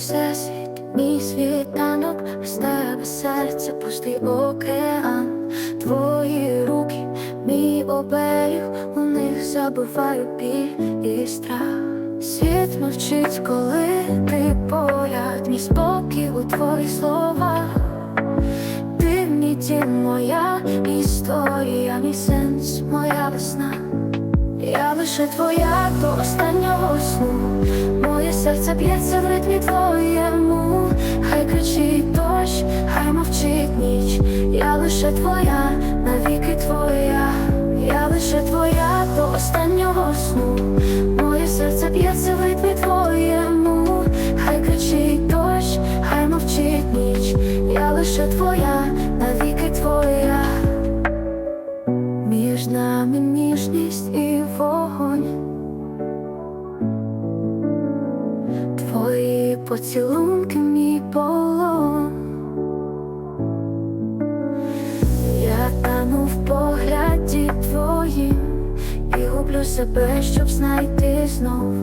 всесвіт, мій світанок, з тебе серце, пустий океан, твої руки, мій оберіг, у них забиваю біль і страх. Світ мовчить, коли ти поряд, мій спокій у твоїх словах, ти мій моя історія, мій сенс, моя весна. Я лише твоя до останнього сну. Серце б'ється в ритмі твоєму. Хай кричить дощ, хай мовчить ніч. Я лише твоя, навіки твоя. Я лише твоя до останнього сну. Моє серце б'ється в ритмі твоєму. Хай кричить дощ, хай мовчить ніч. Я лише твоя, поцілунки, мій полон. Я тану в погляді твоїм і гублю себе, щоб знайти знов.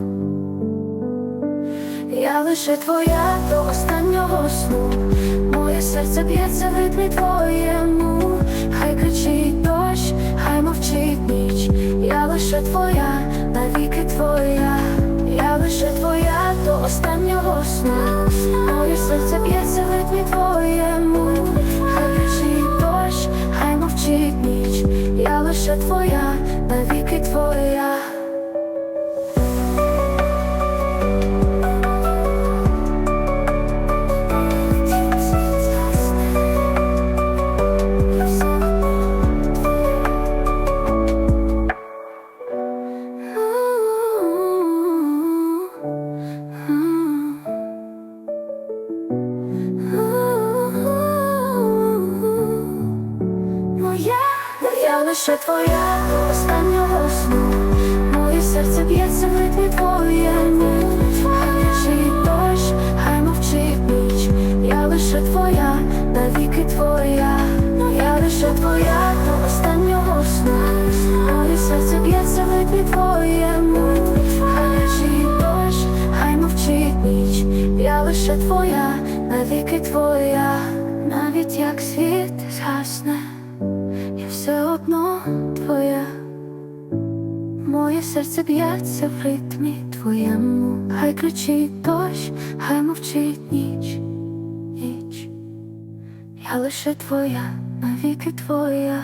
Я лише твоя до останнього сну. Моє серце б'ється в ритмі твоєму. Хай кричить дощ, хай мовчить ніч. Я лише твоя, навіки твоя. Я лише твоя до останнього сна Моє серце б'ється в ритмі твоєму. Хай кричить дощ, хай мовчить ніч. Я лише твоя, навіки твоя. Моя, я лише твоя останнього сну. Моє серце б'ється в ритмі твоєму. Хай кричить дощ, хай мовчить ніч. Я лише твоя, навіки твоя. Я лише твоя до останнього сну. Моє серце б'ється в ритмі твоєму. Хай кричить дощ, хай мовчить ніч. Я лише твоя, навіки твоя. Навіть як світ згасне. Все одно твоє, моє серце б'ється в ритмі твоєму, хай кричить дощ, хай мовчить ніч, ніч, я лише твоя, навіки твоя.